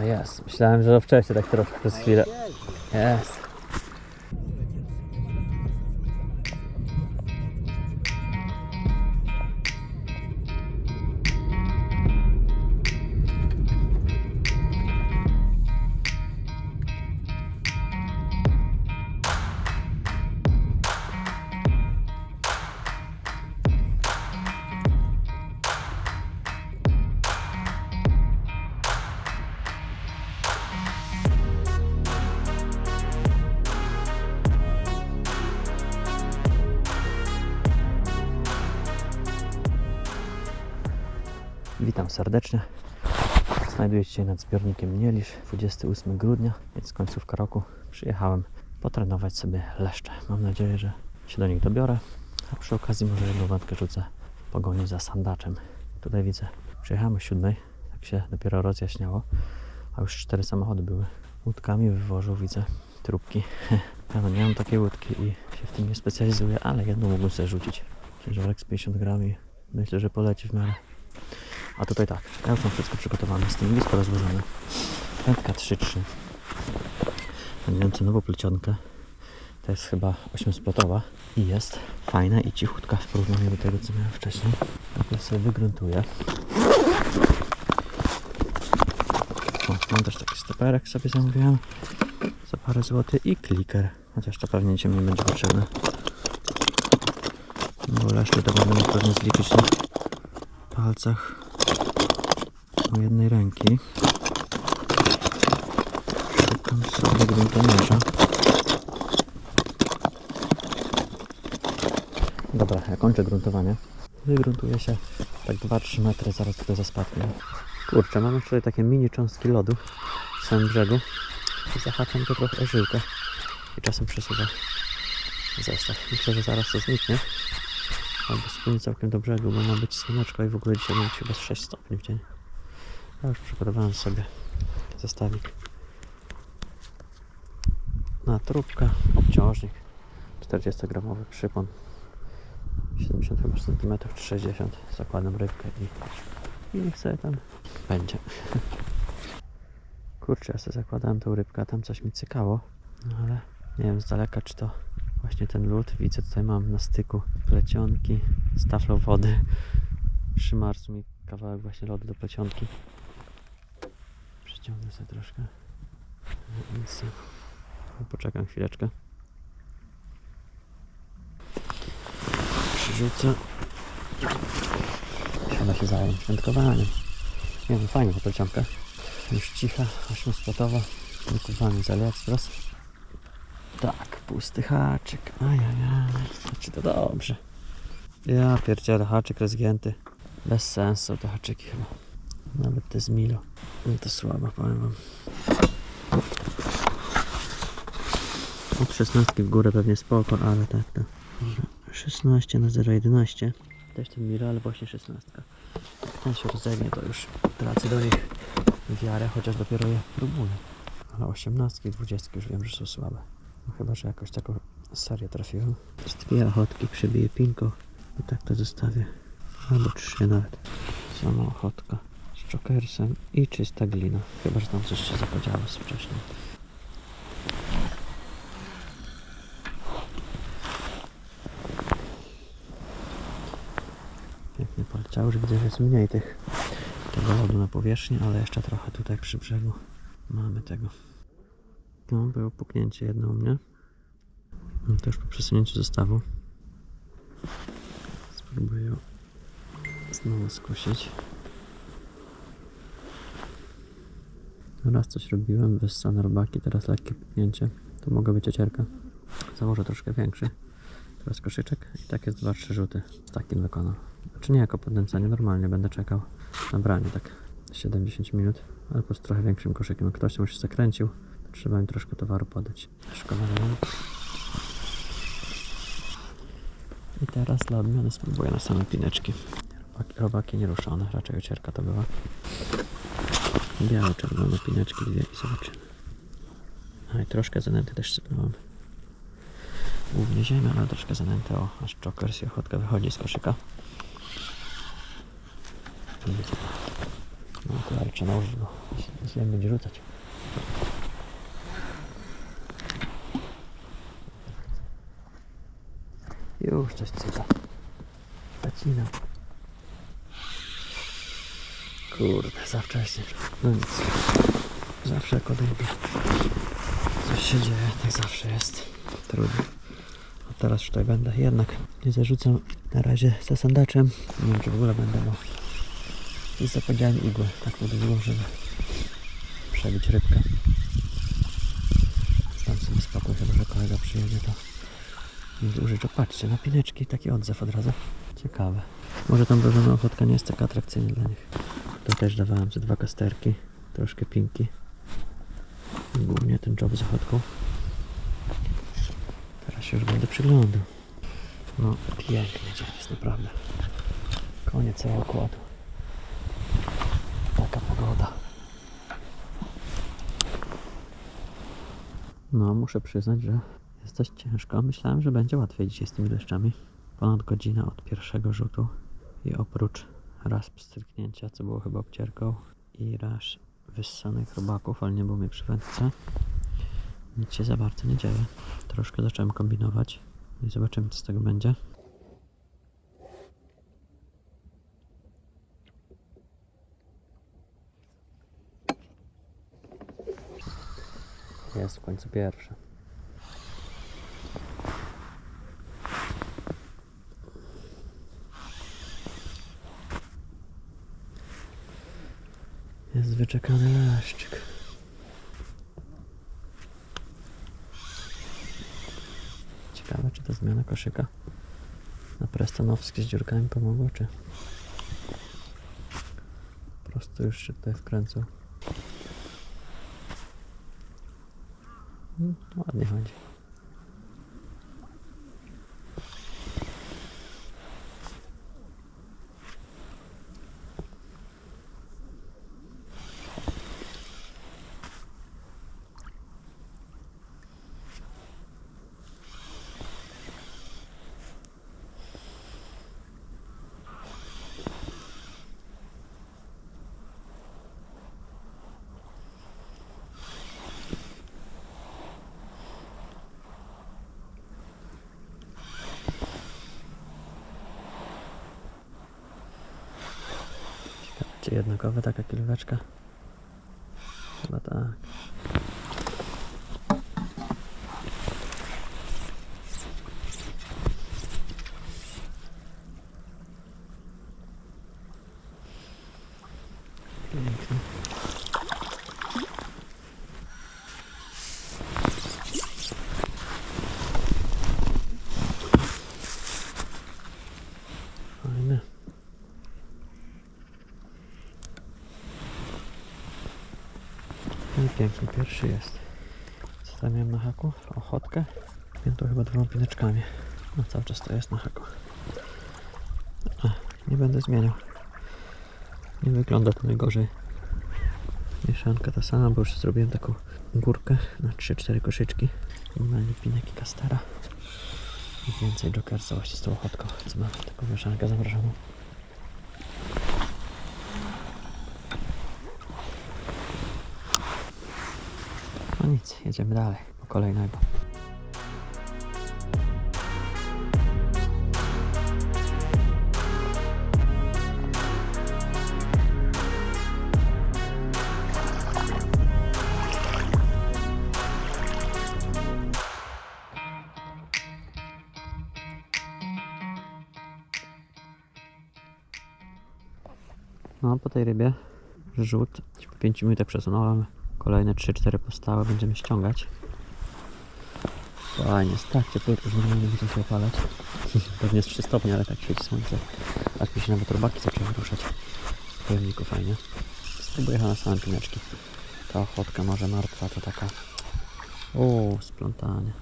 O jest, myślałem, że wcześniej tak trochę przez chwilę. Jest. Witam serdecznie. Znajduję się nad zbiornikiem Nielisz, 28 grudnia, więc końcówka roku. Przyjechałem potrenować sobie leszcze. Mam nadzieję, że się do nich dobiorę, a przy okazji może jedną wędkę rzucę w pogoni za sandaczem. Tutaj widzę, przyjechałem o 7, tak się dopiero rozjaśniało, a już cztery samochody były. Łódkami wywożą, widzę, trupki. Ja no nie mam takiej łódki i się w tym nie specjalizuję, ale jedną mógłbym sobie rzucić. Ciężarek z 50 gram i myślę, że poleci w miarę. A tutaj tak, już mam wszystko przygotowane, stanowisko rozłożone. Wędka 3-3. Będę nową plecionkę. To jest chyba 8-spotowa i jest fajna i cichutka w porównaniu do tego, co miałem wcześniej. Tak ja sobie wygruntuję. O, mam też taki stoperek sobie zamówiłem za parę złotych i kliker. Chociaż to pewnie dzisiaj mi będzie potrzebne. Bo resztę to będę pewnie zliczyć na palcach o jednej ręki. Szukam sobie gruntomierza. Dobra, ja kończę gruntowanie. Wygruntuję się tak 2-3 metry, zaraz tutaj za spadkiem. Kurczę, mamy tutaj takie mini cząstki lodu w samym brzegu. Zahaczam to trochę o żyłkę. I czasem przesuwa zestaw. Myślę, że zaraz to zniknie. Albo spłynie całkiem do brzegu, bo ma być słoneczko i w ogóle dzisiaj ma być chyba z 6 stopni w dzień. Ja już przygotowałem sobie zestawik na trubkę, obciążnik 40 gramowy przypon 70 chyba centymetrów czy 60 zakładam rybkę i, i niech sobie tam będzie. Kurczę ja sobie zakładałem tą rybkę tam coś mi cykało no ale nie wiem z daleka czy to właśnie ten lód. Widzę tutaj mam na styku plecionki z taflą wody przymarzł mi kawałek właśnie lodu do plecionki Przyciągnę sobie troszkę. Nic. No, Poczekam chwileczkę. Przyrzucę. Trzeba się zająć wędkowaniem. Nie no, fajna ta plecionka. Już cicha, ośmiospotowa. Wykupany z AliExpress. Tak, pusty haczyk. Ajajaj. Znaczy to dobrze. Ja pierdzielę, haczyk rozgięty. Bez sensu te haczyki chyba. Nawet te z Milo. No to słabo, powiem wam. Od 16 w górę pewnie spoko, ale tak to. Może 16 na 0,11. Też ten Milo, ale właśnie 16. Jak ten się rozegnie, to już tracę do nich wiarę, chociaż dopiero je próbuję. Ale 18 i 20 już wiem, że są słabe. No chyba, że jakoś taką serię trafiłem. Z dwie ochotki przybiję pinką i tak to zostawię. Albo trzy nawet. Sama ochotka jokersem i czysta glina. Chyba, że tam coś się zapodziało wcześniej. Pięknie poleciało, już widzę, że jest mniej tych tego lodu na powierzchni, ale jeszcze trochę tutaj przy brzegu mamy tego. No, było puknięcie jedno u mnie. No, to już po przesunięciu zestawu. Spróbuję znowu skusić. Raz coś robiłem bez sanarbaki, teraz lekkie puknięcie. To mogła być ocierka. Założę troszkę większy. Teraz koszyczek i tak jest 2-3 rzuty. Z takim wykonam. Znaczy nie jako podnęcanie, normalnie będę czekał na branie tak 7-10 minut. Albo z trochę większym koszykiem. Jak ktoś już zakręcił, to trzeba mi troszkę towaru podać. Szkoda. I teraz dla odmiany spróbuję na same pineczki. Robaki, nieruszone, raczej ocierka to była. Białe, czerwone pineczki dwie i zobaczymy. A i troszkę zanęty też sypnąłem. Głównie ziemia, ale troszkę zanęty. O, aż czokers i ochotka wychodzi z koszyka. No Ale trzeba go. Źle będzie rzucać. Już coś cyka. Zacina. Kurde, za wcześnie. No nic. Zawsze jak odejdzie. Coś się dzieje, tak zawsze jest. Trudno. A teraz tutaj będę. Jednak nie zarzucam na razie za sandaczem. Nie wiem czy w ogóle będę, bo i zapowiedziałem igłę taką długą, żeby przebić rybkę. Tam sobie spokój, chyba że kolega przyjedzie to użyć. O patrzcie, napineczki, taki odzew od razu. Ciekawe. Może tam wrożona ochotka nie jest taka atrakcyjna dla nich. To też dawałem ze dwa kasterki, troszkę pinki. Głównie ten job z ochotką. Teraz się już będę przyglądał. No, piękny dzień jest naprawdę. Koniec roku. Taka pogoda. No, muszę przyznać, że jest dość ciężko. Myślałem, że będzie łatwiej dzisiaj z tymi deszczami. Ponad godzina od pierwszego rzutu i oprócz raz pstryknięcia, co było chyba obcierką i raz wyssanych robaków, ale nie było mi przy wędce. Nic się za bardzo nie dzieje. Troszkę zacząłem kombinować i zobaczymy, co z tego będzie. Jest w końcu pierwszy. Jest wyczekany. Ciekawe, czy ta zmiana koszyka na prestanowski z dziurkami pomogła, czy po prostu już się tutaj wkręcał. Mm, Ładnie chodzi. Jednakowa taka kilóweczka? Chyba tak. Pięknie. Fajne. No i piękny pierwszy jest. Co tam miałem na haku? Ochotkę. To chyba dwoma pineczkami. No cały czas to jest na haku. A, nie będę zmieniał. Nie wygląda to najgorzej. Mieszanka ta sama, bo już zrobiłem taką górkę na 3-4 koszyczki. Minimalnie pinek i kastara. I więcej jokersa właśnie z tą ochotką. Co mam taką mieszankę zamrożoną. No nic, jedziemy dalej po kolejnego. No, po tej rybie rzut. Po 5 minutach przesunąłem. Kolejne 3-4 postały będziemy ściągać. Fajnie, jest tak ciepło, że normalnie muszę się opalać. Pewnie jest 3 stopnie, ale tak świeci słońce. Aż mi się nawet robaki zaczęły ruszać. W pojemniku fajnie. Spróbuję na same pineczki. Ta ochotka może martwa to taka... O, splątanie.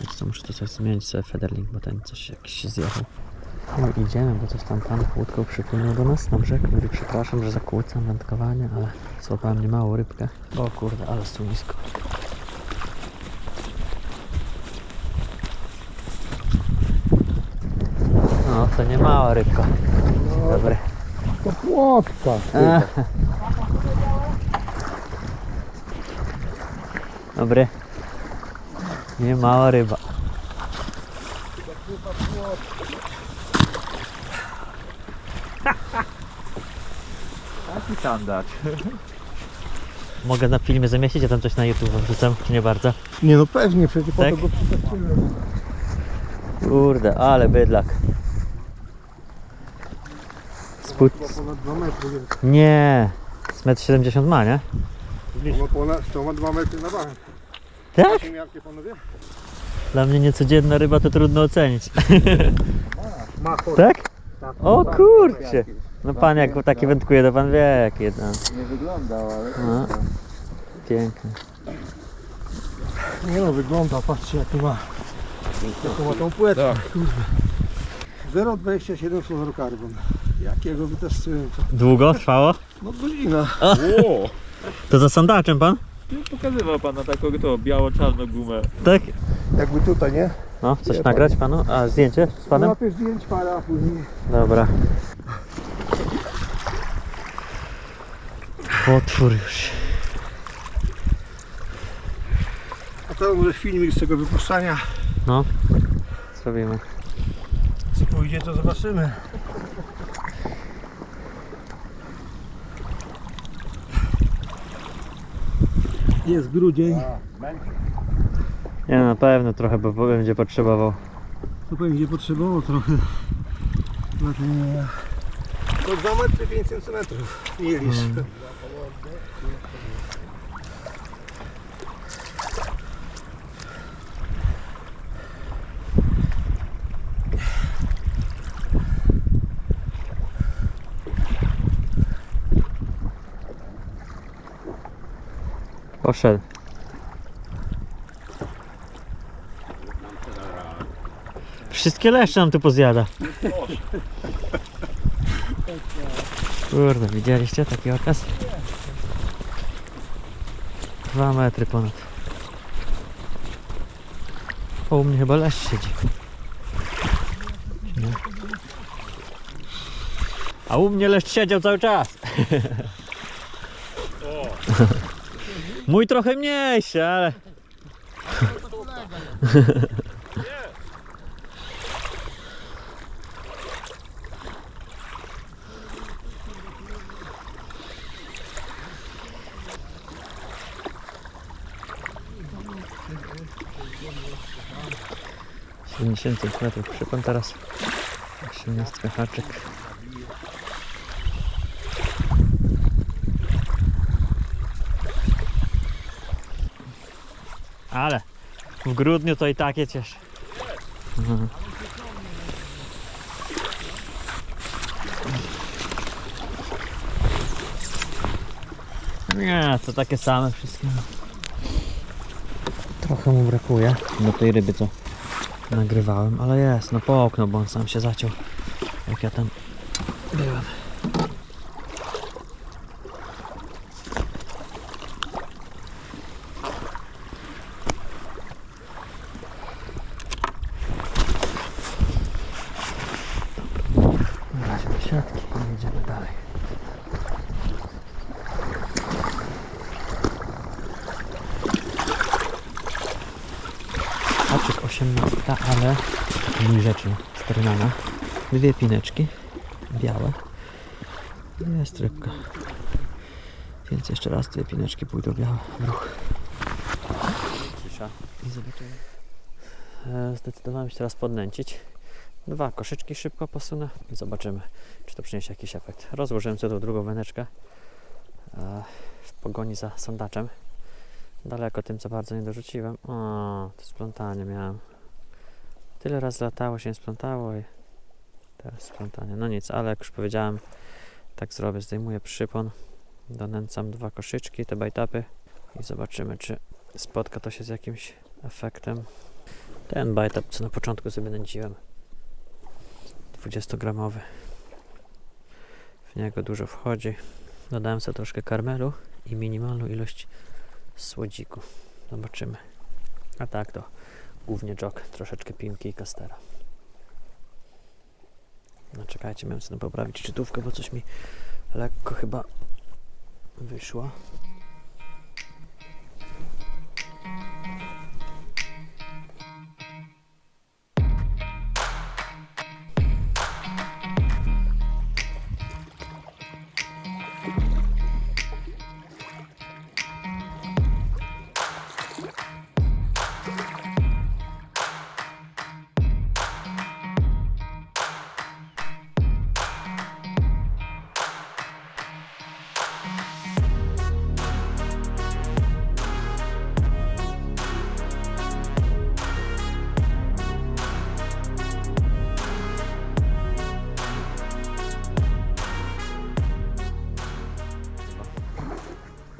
Wiecie co, muszę to coś zmienić sobie federlink, bo ten coś jakiś się zjechał. No idziemy, bo coś tam pan łódką przypłynął do nas na brzeg. Mówi, przepraszam, że zakłócam wędkowanie, ale złapałem niemałą rybkę. O kurde, ale sumisko. No, to nie mała rybka. Dzień dobry. To płotka. Dobry. Nie mała ryba. Taki sandacz. Mogę na filmie zamieścić, a tam coś na YouTube wrzucam, czy nie bardzo? Nie no pewnie, przecież po Tak? to go przytaczyłem. Kurde, ale bydlak. Spód... Ponad 2 metry. jest. Nie, z 1,70 m ma, nie? To ma ponad, to ma 2 metry na bank. Tak? Panowie? Dla mnie niecodzienna ryba to trudno ocenić. Ma chodź. Tak? Tak, O tak, kurczę. No pan jak taki wędkuje, to pan wie jak jedna. Nie wyglądał, ale... No. Piękny. Nie no, wygląda, patrzcie jaką ma. Jaką ma tą płetkę, kurde. 0,27 fluorokarbon. Jakiego wytestuję to? Długo trwało? No godzina. To za sondaczem pan? Pokazywał pan na taką to biało-czarną gumę. Tak? Jakby tutaj, nie? No, coś Nie, nagrać panu? A, zdjęcie z panem? Najpierw zdjęć para, a później... Dobra. Potwór już. A to może filmik z tego wypuszczania. No, zrobimy. Co pójdzie, to zobaczymy. Jest grudzień. Nie, na pewno trochę bo będzie potrzebował. To będzie potrzebowało trochę. Znaczenia. To 2 metry 5 centymetrów. Nie licz. Poszedł. Wszystkie leszcze nam tu pozjada. Kurde, widzieliście taki okaz? Dwa metry ponad. O, u mnie chyba leszcz siedzi. Nie? A u mnie leszcz siedział cały czas. Mój trochę mniejszy, ale... Siedemdziesiąt centymetrów przypon teraz. Osiemnastka haczyk. Ale w grudniu to i takie cieszy. Mhm. Nie, to takie same wszystkie. Trochę mu brakuje do tej ryby, co nagrywałem, ale jest, no połknął, bo on sam się zaciął, jak ja tam byłem. Do siatki i jedziemy dalej. Haczyk 18, ale mój rzeczy sternana. Dwie pineczki białe. Jest rybka. Więc jeszcze raz dwie pineczki pójdą białe ruch. Cisza. I zobaczymy. E, Zdecydowałem się teraz podnęcić. Dwa koszyczki szybko posunę i zobaczymy, czy to przyniesie jakiś efekt. Rozłożyłem sobie tą drugą wędeczkę e, w pogoni za sondaczem. Daleko tym, co bardzo nie dorzuciłem. O, to splątanie miałem. Tyle razy latało się splątało i teraz splątanie. No nic, ale jak już powiedziałem, tak zrobię. Zdejmuję przypon, donęcam dwa koszyczki, te bajtapy i zobaczymy, czy spotka to się z jakimś efektem. Ten bajtap, co na początku sobie nęciłem. 20-gramowy. W niego dużo wchodzi. Dodałem sobie troszkę karmelu i minimalną ilość słodziku. Zobaczymy. A tak to głównie jog, troszeczkę pinki i kastera. No czekajcie, miałem sobie poprawić czytówkę, bo coś mi lekko chyba wyszło.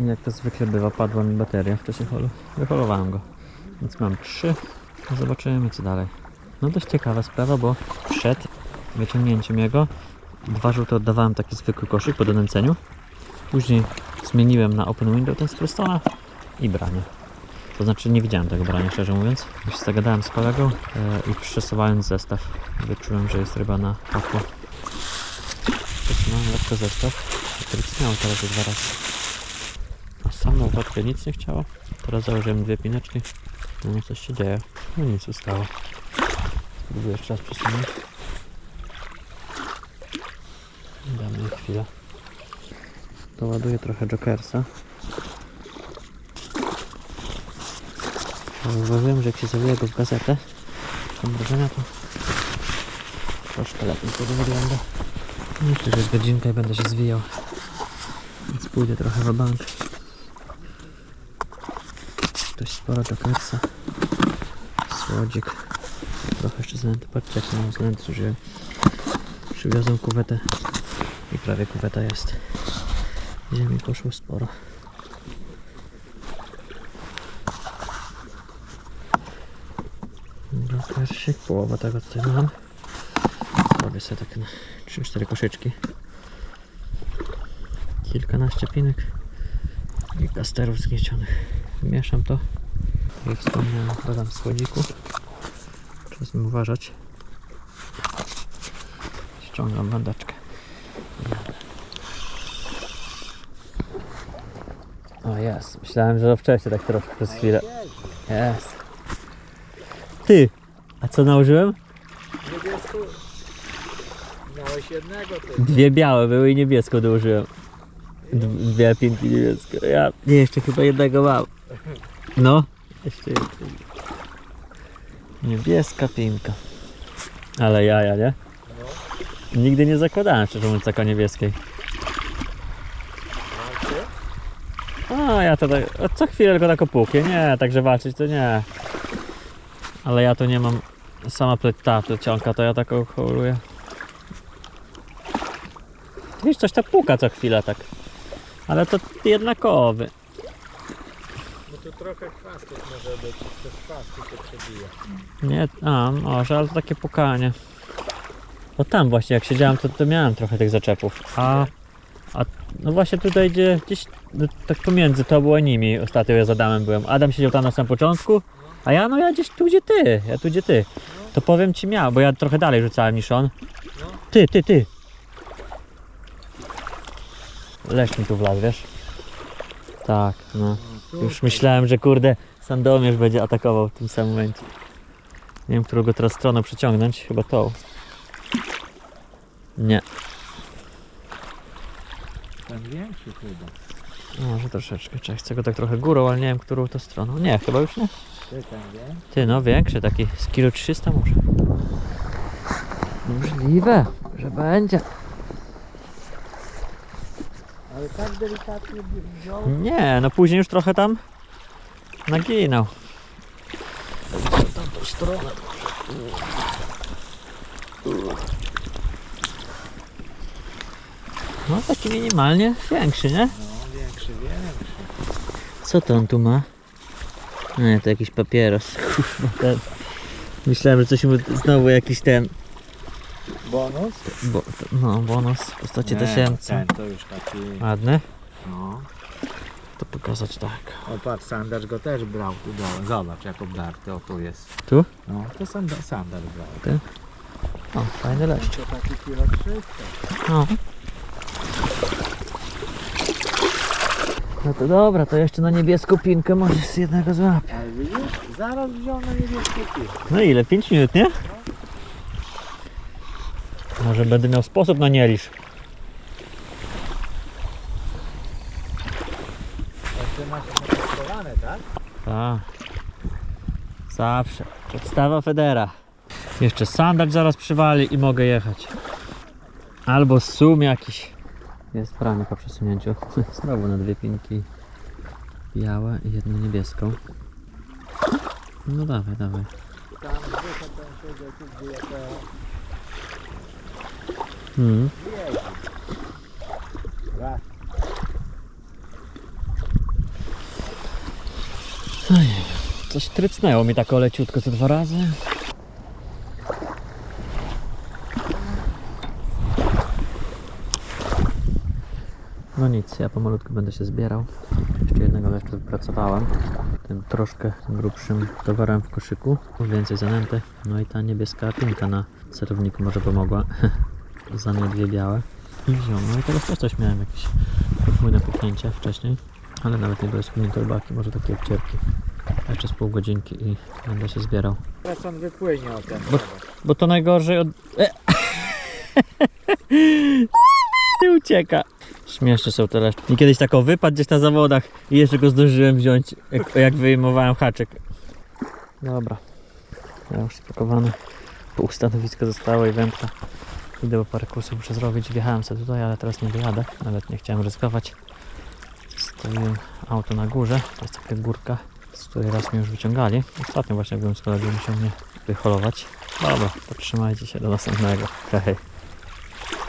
Jak to zwykle bywa, padła mi bateria w czasie holu. Wyholowałem go. Więc mam trzy. Zobaczymy co dalej. No dość ciekawa sprawa, bo przed wyciągnięciem jego dwa rzuty oddawałem taki zwykły koszyk po donęceniu. Później zmieniłem na open window ten z Prestona i branie. To znaczy nie widziałem tego brania, szczerze mówiąc. Już zagadałem z kolegą e, i przesowając zestaw wyczułem, że jest ryba na taku. Przesunąłem lekko zestaw. Który miał teraz dwa razy. Sam na nic nie chciało. Teraz założyłem dwie pineczki. No coś się dzieje. No nic ustało. Spróbuję jeszcze raz przesunąć. Damy jej chwilę. Doładuję trochę Jokersa. Zauważyłem, że jak się zawija go w gazetę, mam wrażenia, to troszkę lepiej wtedy wygląda. Myślę, że i będę się zwijał. Więc pójdę trochę w bank. Dość sporo Jokersa. Słodzik. Trochę jeszcze zanęty. Patrzcie jak mam zanęty zużyłem. Przywiozłem kuwetę i prawie kuweta jest. Ziemi poszło sporo. Jokersik, połowa tego tutaj mam. Robię sobie tak na 3-4 koszyczki. Kilkanaście pinek i kasterów zgniecionych. Mieszam to. Jak wspomniałem, dodam słodziku. Trzeba z nim uważać. Ściągam bandaczkę. O jest, myślałem, że wcześniej tak trochę przez chwilę. Jest. Ty, a co nałożyłem? Niebiesku. Miałeś jednego ty. Dwie białe były i niebieską dołożyłem. Dwie pinki niebieskie. Ja nie, jeszcze chyba jednego mam. No, jeszcze jednego. Niebieska pinka. Ale jaja, nie? Nigdy nie zakładałem, szczerze mówiąc, taka niebieskiej. A, ja to tak, co chwilę tylko tak opłukię. Nie, także walczyć to nie. Ale ja to nie mam, sama ple- ta plecionka, to ja tak hołuję. Wiesz, coś ta puka co chwilę tak. Ale to jednakowy. No tu trochę chwastów może być. To chwasty się przebija. Nie, a może, ale to takie pukanie. O tam właśnie, jak siedziałem, to, to miałem trochę tych zaczepów. A, a no właśnie tutaj gdzie, gdzieś no, tak pomiędzy tobą a nimi ostatnio ja z Adamem byłem. Adam siedział tam na samym początku, a ja no ja gdzieś tu gdzie ty, ja tu gdzie ty. To powiem ci miał, bo ja trochę dalej rzucałem niż on. Ty, ty, ty. Leć mi tu wlazł, wiesz? Tak, no. Już myślałem, że kurde Sandomierz będzie atakował w tym samym momencie. Nie wiem, którą go teraz stroną przeciągnąć. Chyba tą. Nie, Ten większy chyba. może troszeczkę. Czekaj, chcę go tak trochę górą, ale nie wiem, którą to stroną. Nie, chyba już nie. Ty ten wie? Ty, no większy, taki z kilo 300 może. Możliwe, że będzie. Ale tak delikatnie wziął. Nie, no później już trochę tam naginął. Tamtą stronę. No taki minimalnie większy, nie? No większy, większy. Co to on tu ma? Nie, to jakiś papieros. Kurwa, ten. Myślałem, że coś mu znowu jakiś ten. Bonus? Bo, no, bonus w postaci Nie, tysięcy. Ten to już taki. Ładny. No. To pokazać tak. O patrz, Sandacz go też brał tu dołem. Zobacz jak obdarty, o tu jest. Tu? No, to Sanda- Sandacz brał. Ty? O, fajny leszcz. To taki kilo 300. No. No to dobra, to jeszcze na niebieską pinkę może z jednego złapię. Ale widzisz? Zaraz wziął na niebieskie kilo. No ile? 5 minut, nie? Może będę miał sposób na nielisz. Jeszcze masz zatestowane, tak? Tak. Zawsze. Podstawa Federa. Jeszcze sandacz zaraz przywali i mogę jechać. Albo sum jakiś. Jest pranie po przesunięciu. Znowu na dwie pinki białe i jedną niebieską. No dawaj, dawaj. Tam tu, gdzie ja jeździ. Raz. Coś trycnęło mi tak leciutko co dwa razy. No nic, ja pomalutku będę się zbierał. Jeszcze jednego leszcza wypracowałem. Tym troszkę grubszym towarem w koszyku. Więcej zanęty. No i ta niebieska pinka na celowniku może pomogła. Za dwie białe. I wziąłem. No i teraz też coś miałem jakieś podwójne puknięcie wcześniej. Ale nawet nie były schudnięte rybaki, może takie obcierki. Jeszcze z pół godzinki i będę się zbierał. Teraz on wypłynie o ten. Bo- Bo to najgorzej od... E! Nie ucieka. Śmieszne są te leszcze. I kiedyś taką wypadł gdzieś na zawodach i jeszcze go zdążyłem wziąć, jak, jak wyjmowałem haczyk. Dobra. Ja już spakowany. Pół stanowiska zostało i wędka. Idę, bo parę kursów muszę zrobić. Wjechałem sobie tutaj, ale teraz nie dojadę. Nawet nie chciałem ryzykować. Stoiłem auto na górze. To jest taka górka, z której raz mnie już wyciągali. Ostatnio właśnie byłem z kolegą, musiał mnie wyholować. Dobra, to trzymajcie się do następnego. Hej.